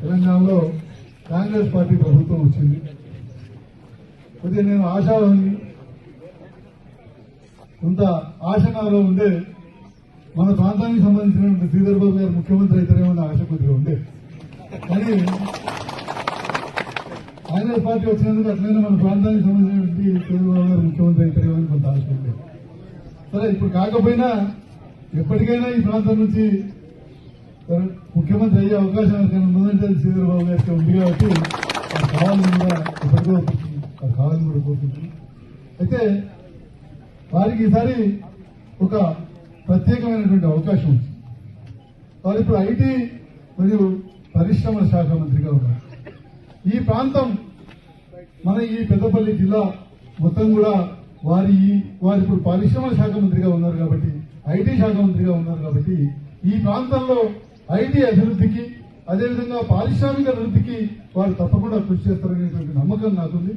తెలంగాణలో కాంగ్రెస్ పార్టీ ప్రభుత్వం వచ్చింది. కొద్దిగా నేను ఆశావాన్ని కొంత ఆశనాలో ఉండే మన ప్రాంతానికి సంబంధించినటువంటి శ్రీధర్ బాబు గారు ముఖ్యమంత్రి అయితేనేమో ఆశ కొద్దిగా ఉండే. కానీ కాంగ్రెస్ పార్టీ వచ్చినందుకు అట్లనే మన ప్రాంతానికి సంబంధించినటువంటి చంద్రబాబు గారు ముఖ్యమంత్రి అయితేనేమో అని కొంత ఆశ ఉండే. సరే ఇప్పుడు కాకపోయినా ఎప్పటికైనా ఈ ప్రాంతం నుంచి ముఖ్యమంత్రి అయ్యే అవకాశం ముందంటే ఉందంటే గారికి ఉంది కాబట్టి ఆ కావాలని కూడా కాలం కావాలని కూడా పోతుంది. అయితే వారికి ఈసారి ఒక ప్రత్యేకమైనటువంటి అవకాశం ఉంది వారు ఇప్పుడు ఐటీ మరియు పరిశ్రమల శాఖ మంత్రిగా ఉన్నారు. ఈ ప్రాంతం మన ఈ పెద్దపల్లి జిల్లా మొత్తం కూడా వారి వారు ఇప్పుడు పరిశ్రమల శాఖ మంత్రిగా ఉన్నారు కాబట్టి ఐటీ శాఖ మంత్రిగా ఉన్నారు కాబట్టి ఈ ప్రాంతంలో ఐటీ అభివృద్ధికి అదేవిధంగా పారిశ్రామిక అభివృద్ధికి వారు తప్పకుండా కృషి చేస్తారనేటువంటి నమ్మకం నాకుంది.